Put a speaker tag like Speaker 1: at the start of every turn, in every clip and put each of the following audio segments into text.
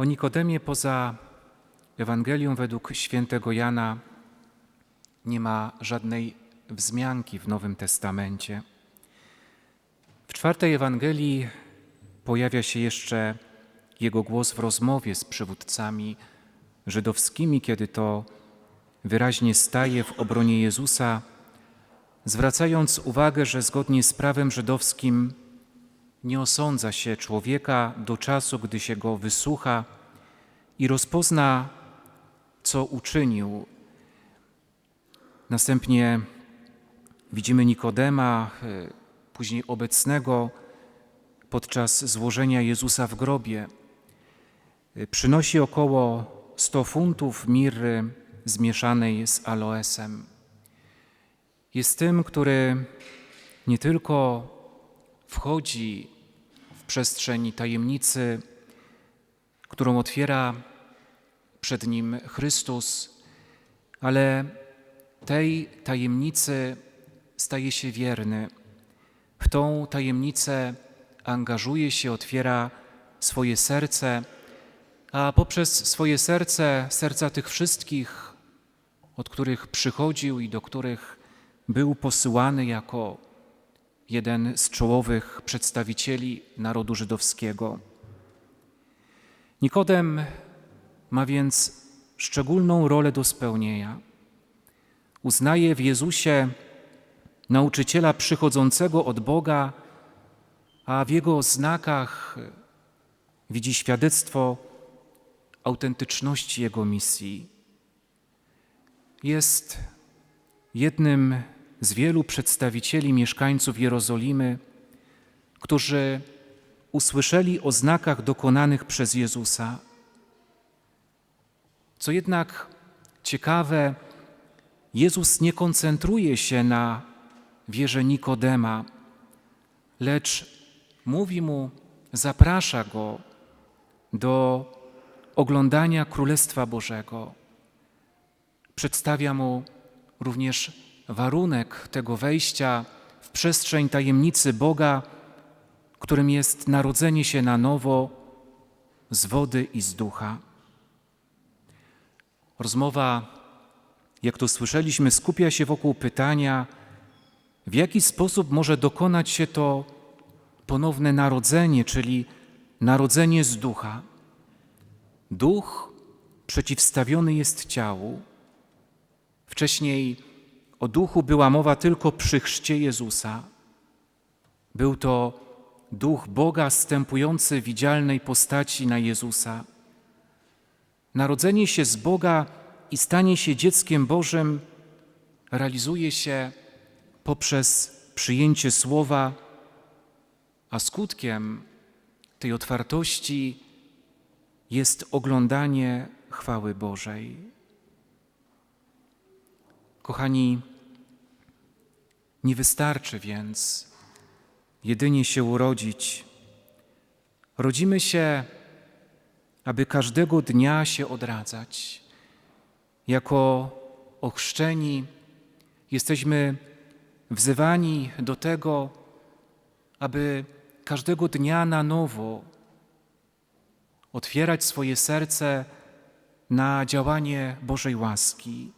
Speaker 1: O Nikodemie poza Ewangelią według świętego Jana nie ma żadnej wzmianki w Nowym Testamencie. W czwartej Ewangelii pojawia się jeszcze jego głos w rozmowie z przywódcami żydowskimi, kiedy to wyraźnie staje w obronie Jezusa, zwracając uwagę, że zgodnie z prawem żydowskim nie osądza się człowieka do czasu, gdy się go wysłucha i rozpozna, co uczynił. Następnie widzimy Nikodema, e, później obecnego podczas złożenia Jezusa w grobie. E, Przynosi około 100 funtów mirry zmieszanej z aloesem. Jest tym, który nie tylko wchodzi przestrzeń tajemnicy, którą otwiera przed nim Chrystus, ale tej tajemnicy staje się wierny. W tą tajemnicę angażuje się, otwiera swoje serce, a poprzez swoje serce, serca tych wszystkich, od których przychodził i do których był posyłany jako jeden z czołowych przedstawicieli narodu żydowskiego. Nikodem ma więc szczególną rolę do spełnienia. Uznaje w Jezusie nauczyciela przychodzącego od Boga, a w jego znakach widzi świadectwo autentyczności jego misji. Jest jednym z wielu przedstawicieli mieszkańców Jerozolimy, którzy usłyszeli o znakach dokonanych przez Jezusa. Co jednak ciekawe, Jezus nie koncentruje się na wierze Nikodema, lecz mówi mu, zaprasza go do oglądania Królestwa Bożego. Przedstawia mu również warunek tego wejścia w przestrzeń tajemnicy Boga, którym jest narodzenie się na nowo z wody i z ducha. Rozmowa, jak to słyszeliśmy, skupia się wokół pytania, w jaki sposób może dokonać się to ponowne narodzenie, czyli narodzenie z ducha. Duch przeciwstawiony jest ciału. Wcześniej o duchu była mowa tylko przy chrzcie Jezusa. Był to duch Boga stępujący widzialnej postaci na Jezusa. Narodzenie się z Boga i stanie się dzieckiem Bożym realizuje się poprzez przyjęcie słowa, a skutkiem tej otwartości jest oglądanie chwały Bożej. Kochani, nie wystarczy więc jedynie się urodzić. Rodzimy się, aby każdego dnia się odradzać. Jako ochrzczeni jesteśmy wzywani do tego, aby każdego dnia na nowo otwierać swoje serce na działanie Bożej łaski.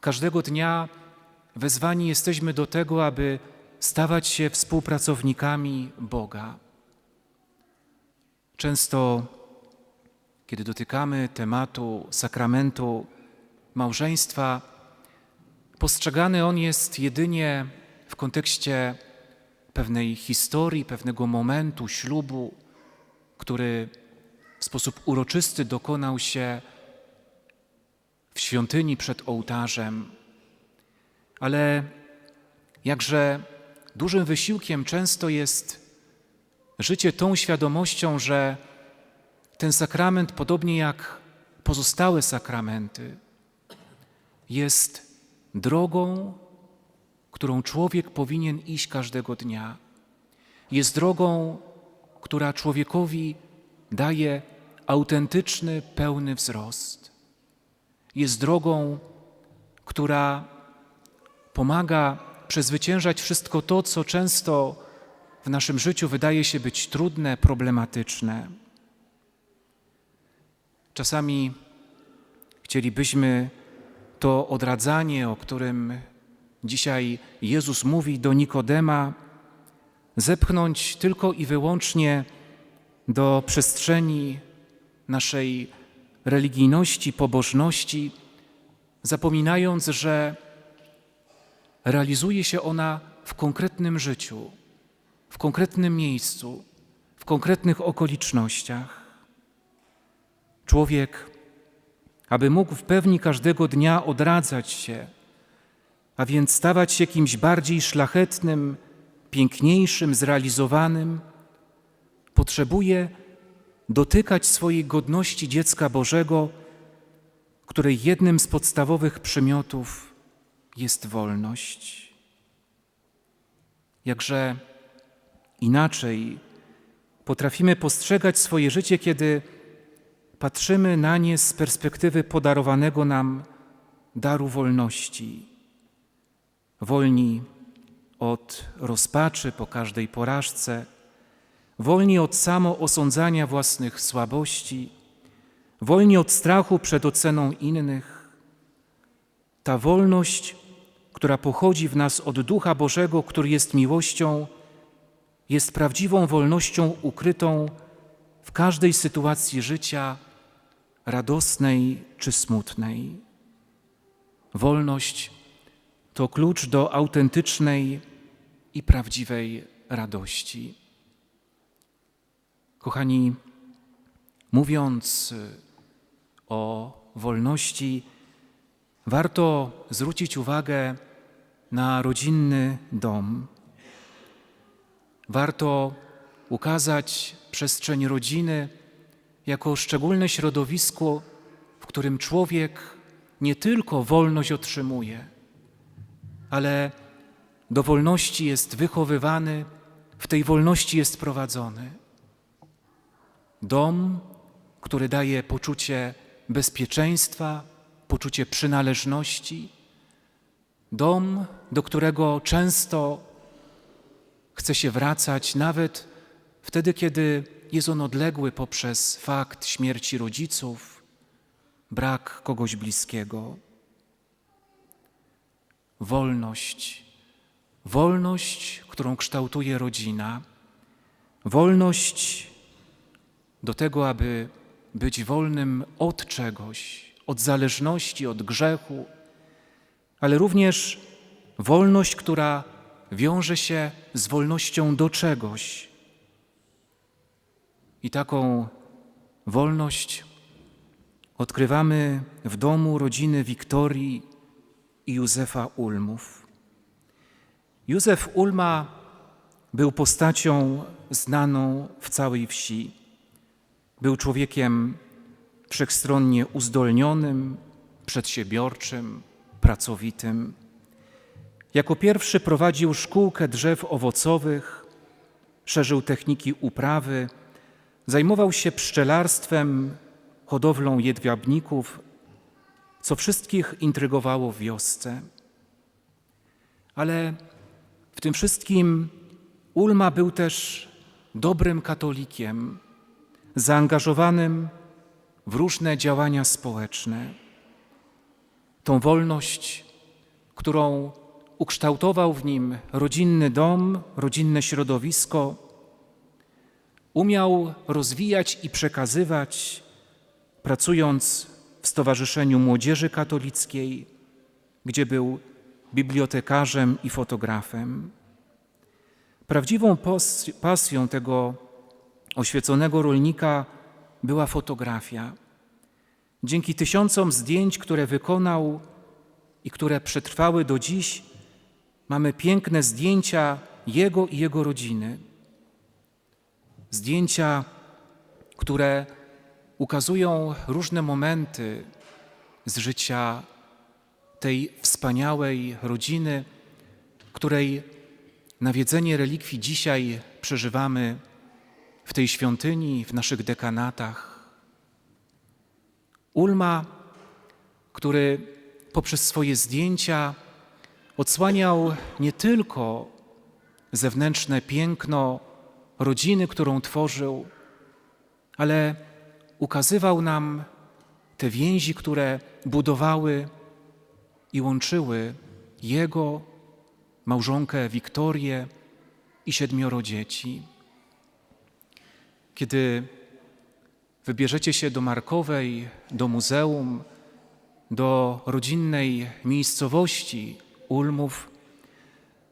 Speaker 1: Każdego dnia wezwani jesteśmy do tego, aby stawać się współpracownikami Boga. Często, kiedy dotykamy tematu sakramentu małżeństwa, postrzegany on jest jedynie w kontekście pewnej historii, pewnego momentu ślubu, który w sposób uroczysty dokonał się w świątyni przed ołtarzem. Ale jakże dużym wysiłkiem często jest życie tą świadomością, że ten sakrament, podobnie jak pozostałe sakramenty, jest drogą, którą człowiek powinien iść każdego dnia. Jest drogą, która człowiekowi daje autentyczny, pełny wzrost. Jest drogą, która pomaga przezwyciężać wszystko to, co często w naszym życiu wydaje się być trudne, problematyczne. Czasami chcielibyśmy to odradzanie, o którym dzisiaj Jezus mówi do Nikodema, zepchnąć tylko i wyłącznie do przestrzeni naszej religijności, pobożności, zapominając, że realizuje się ona w konkretnym życiu, w konkretnym miejscu, w konkretnych okolicznościach. Człowiek, aby mógł w pełni każdego dnia odradzać się, a więc stawać się kimś bardziej szlachetnym, piękniejszym, zrealizowanym, potrzebuje dotykać swojej godności dziecka Bożego, której jednym z podstawowych przymiotów jest wolność. Jakże inaczej potrafimy postrzegać swoje życie, kiedy patrzymy na nie z perspektywy podarowanego nam daru wolności. Wolni od rozpaczy po każdej porażce, wolni od samoosądzania własnych słabości, wolni od strachu przed oceną innych. Ta wolność, która pochodzi w nas od Ducha Bożego, który jest miłością, jest prawdziwą wolnością ukrytą w każdej sytuacji życia, radosnej czy smutnej. Wolność to klucz do autentycznej i prawdziwej radości. Kochani, mówiąc o wolności, warto zwrócić uwagę na rodzinny dom. Warto ukazać przestrzeń rodziny jako szczególne środowisko, w którym człowiek nie tylko wolność otrzymuje, ale do wolności jest wychowywany, w tej wolności jest prowadzony. Dom, który daje poczucie bezpieczeństwa, poczucie przynależności. Dom, do którego często chce się wracać, nawet wtedy, kiedy jest on odległy poprzez fakt śmierci rodziców, brak kogoś bliskiego. Wolność, wolność, którą kształtuje rodzina, wolność do tego, aby być wolnym od czegoś, od zależności, od grzechu, ale również wolność, która wiąże się z wolnością do czegoś. I taką wolność odkrywamy w domu rodziny Wiktorii i Józefa Ulmów. Józef Ulma był postacią znaną w całej wsi. Był człowiekiem wszechstronnie uzdolnionym, przedsiębiorczym, pracowitym. Jako pierwszy prowadził szkółkę drzew owocowych, szerzył techniki uprawy, zajmował się pszczelarstwem, hodowlą jedwabników, co wszystkich intrygowało w wiosce. Ale w tym wszystkim Ulma był też dobrym katolikiem, zaangażowanym w różne działania społeczne. Tą wolność, którą ukształtował w nim rodzinny dom, rodzinne środowisko, umiał rozwijać i przekazywać, pracując w Stowarzyszeniu Młodzieży Katolickiej, gdzie był bibliotekarzem i fotografem. Prawdziwą pasją tego oświeconego rolnika była fotografia. Dzięki tysiącom zdjęć, które wykonał i które przetrwały do dziś, mamy piękne zdjęcia jego i jego rodziny. Zdjęcia, które ukazują różne momenty z życia tej wspaniałej rodziny, której nawiedzenie relikwii dzisiaj przeżywamy w tej świątyni, w naszych dekanatach. Ulma, który poprzez swoje zdjęcia odsłaniał nie tylko zewnętrzne piękno rodziny, którą tworzył, ale ukazywał nam te więzi, które budowały i łączyły jego małżonkę Wiktorię i siedmioro dzieci. Kiedy wybierzecie się do Markowej, do muzeum, do rodzinnej miejscowości Ulmów,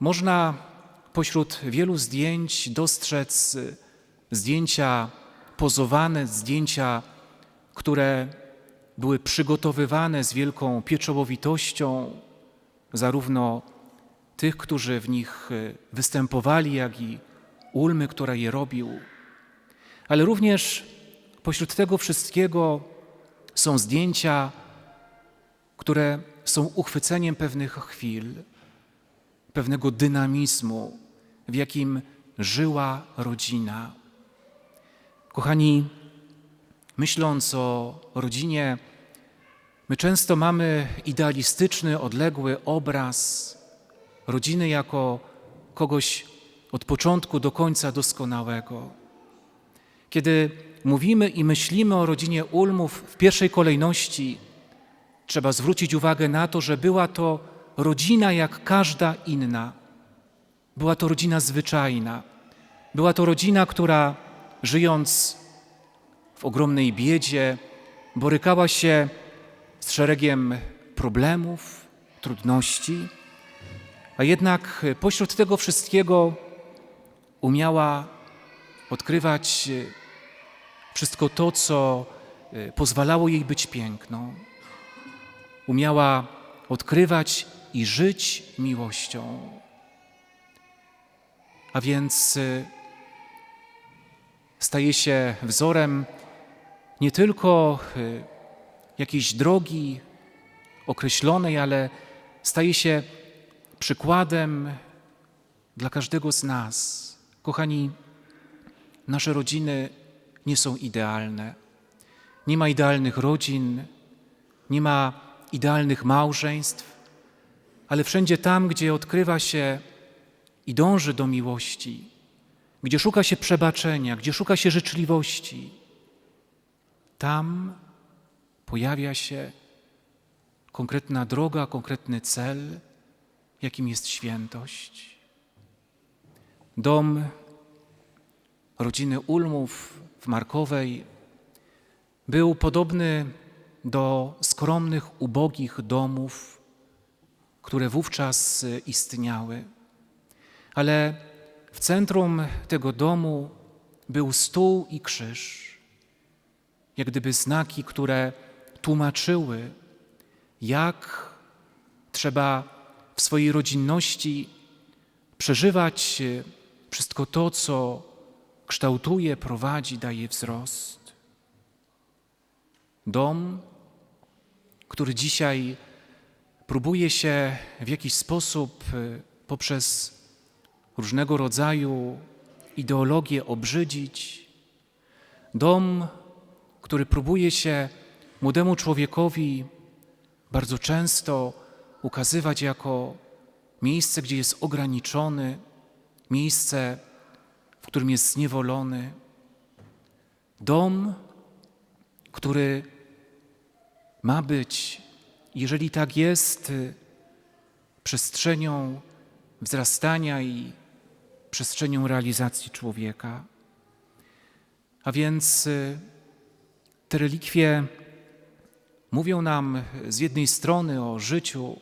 Speaker 1: można pośród wielu zdjęć dostrzec zdjęcia pozowane, zdjęcia, które były przygotowywane z wielką pieczołowitością, zarówno tych, którzy w nich występowali, jak i Ulmy, która je robił. Ale również pośród tego wszystkiego są zdjęcia, które są uchwyceniem pewnych chwil, pewnego dynamizmu, w jakim żyła rodzina. Kochani, myśląc o rodzinie, my często mamy idealistyczny, odległy obraz rodziny jako kogoś od początku do końca doskonałego. Kiedy mówimy i myślimy o rodzinie Ulmów, w pierwszej kolejności trzeba zwrócić uwagę na to, że była to rodzina jak każda inna. Była to rodzina zwyczajna. Była to rodzina, która żyjąc w ogromnej biedzie, borykała się z szeregiem problemów, trudności, a jednak pośród tego wszystkiego umiała odkrywać wszystko to, co pozwalało jej być piękną. Umiała odkrywać i żyć miłością. A więc staje się wzorem nie tylko jakiejś drogi określonej, ale staje się przykładem dla każdego z nas. Kochani, nasze rodziny nie są idealne. Nie ma idealnych rodzin, nie ma idealnych małżeństw, ale wszędzie tam, gdzie odkrywa się i dąży do miłości, gdzie szuka się przebaczenia, gdzie szuka się życzliwości, tam pojawia się konkretna droga, konkretny cel, jakim jest świętość. Dom rodziny Ulmów w Markowej był podobny do skromnych, ubogich domów, które wówczas istniały. Ale w centrum tego domu był stół i krzyż, jak gdyby znaki, które tłumaczyły, jak trzeba w swojej rodzinności przeżywać wszystko to, co kształtuje, prowadzi, daje wzrost. Dom, który dzisiaj próbuje się w jakiś sposób poprzez różnego rodzaju ideologie obrzydzić. Dom, który próbuje się młodemu człowiekowi bardzo często ukazywać jako miejsce, gdzie jest ograniczony, miejsce, którym jest zniewolony. Dom, który ma być, jeżeli tak jest, przestrzenią wzrastania i przestrzenią realizacji człowieka. A więc y, te relikwie mówią nam z jednej strony o życiu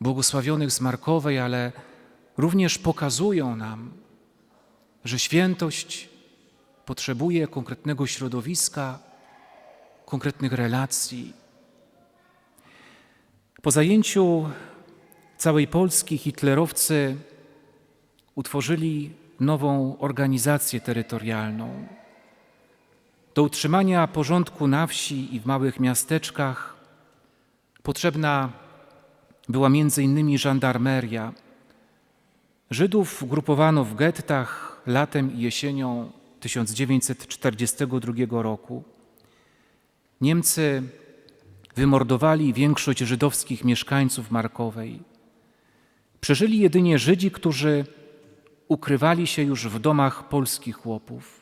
Speaker 1: błogosławionych z Markowej, ale również pokazują nam, że świętość potrzebuje konkretnego środowiska, konkretnych relacji. Po zajęciu całej Polski hitlerowcy utworzyli nową organizację terytorialną. Do utrzymania porządku na wsi i w małych miasteczkach potrzebna była między innymi żandarmeria. Żydów grupowano w gettach latem i jesienią 1942 roku. Niemcy wymordowali większość żydowskich mieszkańców Markowej. Przeżyli jedynie Żydzi, którzy ukrywali się już w domach polskich chłopów.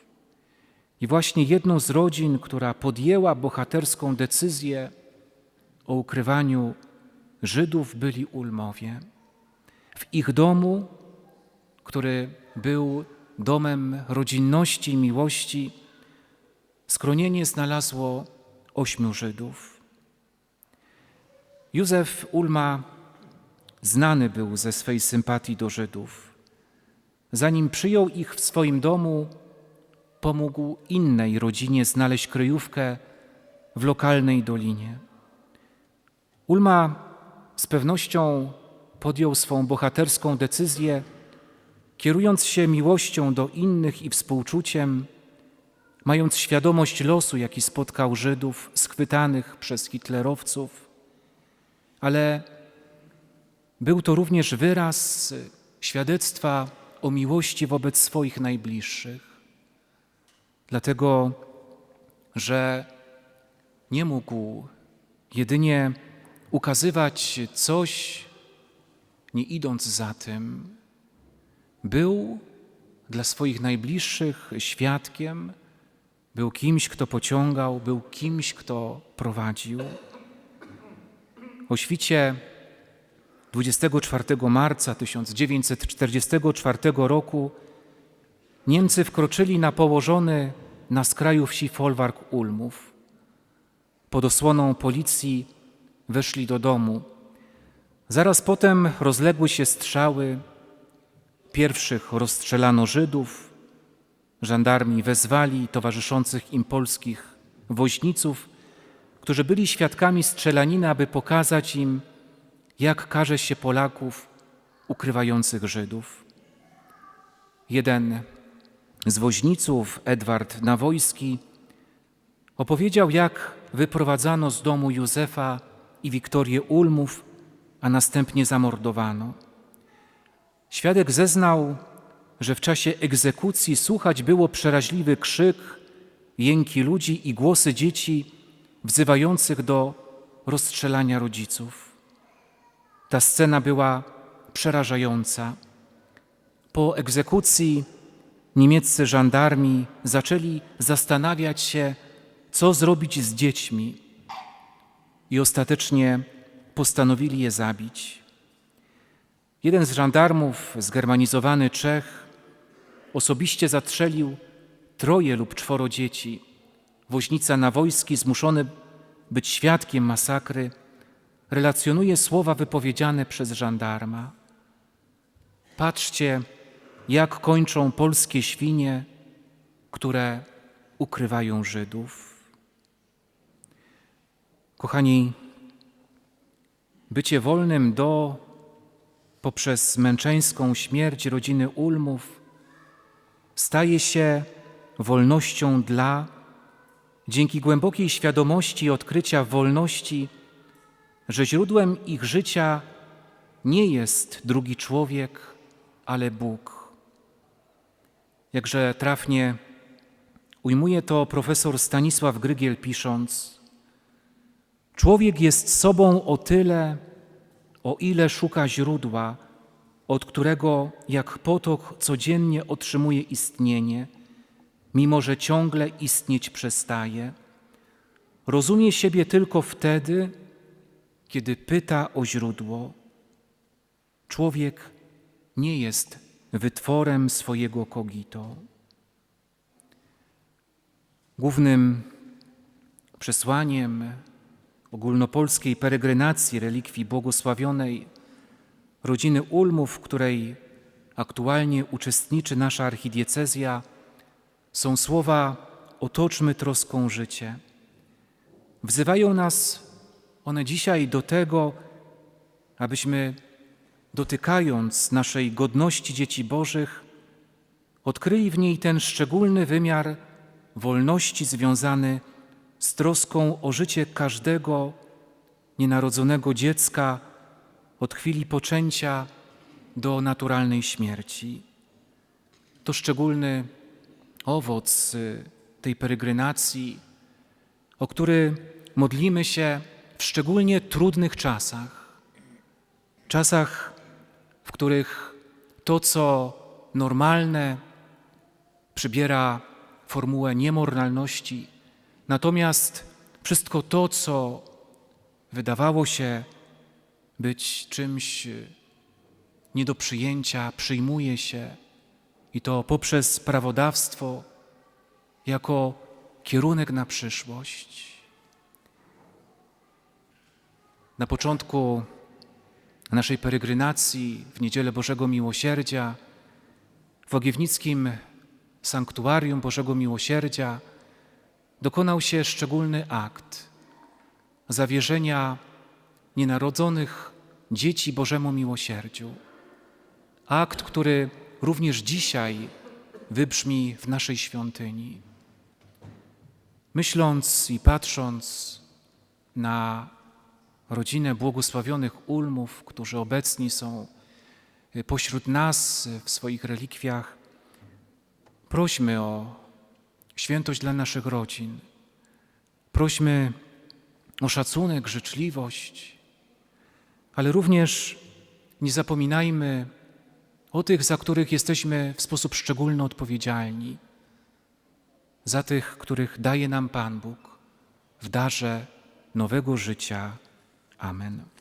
Speaker 1: I właśnie jedną z rodzin, która podjęła bohaterską decyzję o ukrywaniu Żydów, byli Ulmowie. W ich domu, który był domem rodzinności i miłości, skronienie znalazło ośmiu Żydów. Józef Ulma znany był ze swej sympatii do Żydów. Zanim przyjął ich w swoim domu, pomógł innej rodzinie znaleźć kryjówkę w lokalnej dolinie. Ulma z pewnością podjął swą bohaterską decyzję, kierując się miłością do innych i współczuciem, mając świadomość losu, jaki spotkał Żydów schwytanych przez hitlerowców, ale był to również wyraz świadectwa o miłości wobec swoich najbliższych, dlatego że nie mógł jedynie ukazywać coś, nie idąc za tym, był dla swoich najbliższych świadkiem, był kimś, kto pociągał, był kimś, kto prowadził. O świcie 24 marca 1944 roku Niemcy wkroczyli na położony na skraju wsi folwark Ulmów. Pod osłoną policji weszli do domu. Zaraz potem rozległy się strzały. Pierwszych rozstrzelano Żydów. Żandarmi wezwali towarzyszących im polskich woźniców, którzy byli świadkami strzelaniny, aby pokazać im, jak karze się Polaków ukrywających Żydów. Jeden z woźniców, Edward Nawojski, opowiedział, jak wyprowadzano z domu Józefa i Wiktorię Ulmów, a następnie zamordowano. Świadek zeznał, że w czasie egzekucji słuchać było przeraźliwy krzyk, jęki ludzi i głosy dzieci wzywających do rozstrzelania rodziców. Ta scena była przerażająca. Po egzekucji niemieccy żandarmi zaczęli zastanawiać się, co zrobić z dziećmi, i ostatecznie postanowili je zabić. Jeden z żandarmów, zgermanizowany Czech, osobiście zatrzelił troje lub czworo dzieci. Woźnica Nawojski, zmuszony być świadkiem masakry, relacjonuje słowa wypowiedziane przez żandarma. Patrzcie, jak kończą polskie świnie, które ukrywają Żydów. Kochani, bycie wolnym do poprzez męczeńską śmierć rodziny Ulmów staje się wolnością dla, dzięki głębokiej świadomości i odkrycia wolności, że źródłem ich życia nie jest drugi człowiek, ale Bóg. Jakże trafnie ujmuje to profesor Stanisław Grygiel pisząc: Człowiek jest sobą o tyle, o ile szuka źródła, od którego jak potok codziennie otrzymuje istnienie, mimo że ciągle istnieć przestaje. Rozumie siebie tylko wtedy, kiedy pyta o źródło. Człowiek nie jest wytworem swojego kogito. Głównym przesłaniem ogólnopolskiej peregrinacji relikwii błogosławionej rodziny Ulmów, w której aktualnie uczestniczy nasza archidiecezja, są słowa otoczmy troską życie. Wzywają nas one dzisiaj do tego, abyśmy dotykając naszej godności dzieci Bożych, odkryli w niej ten szczególny wymiar wolności związany z troską o życie każdego nienarodzonego dziecka od chwili poczęcia do naturalnej śmierci. To szczególny owoc y, tej peregrinacji, o który modlimy się w szczególnie trudnych czasach, czasach, w których to, co normalne, przybiera formułę niemoralności. Natomiast wszystko to, co wydawało się być czymś nie do przyjęcia, przyjmuje się i to poprzez prawodawstwo jako kierunek na przyszłość. Na początku naszej peregrinacji w Niedzielę Bożego Miłosierdzia w Ogiewnickim Sanktuarium Bożego Miłosierdzia dokonał się szczególny akt zawierzenia nienarodzonych dzieci Bożemu Miłosierdziu. Akt, który również dzisiaj wybrzmi w naszej świątyni. Myśląc i patrząc na rodzinę błogosławionych ulmów, którzy obecni są pośród nas w swoich relikwiach, prośmy o świętość dla naszych rodzin. Prośmy o szacunek, życzliwość, ale również nie zapominajmy o tych, za których jesteśmy w sposób szczególny odpowiedzialni, za tych, których daje nam Pan Bóg w darze nowego życia. Amen.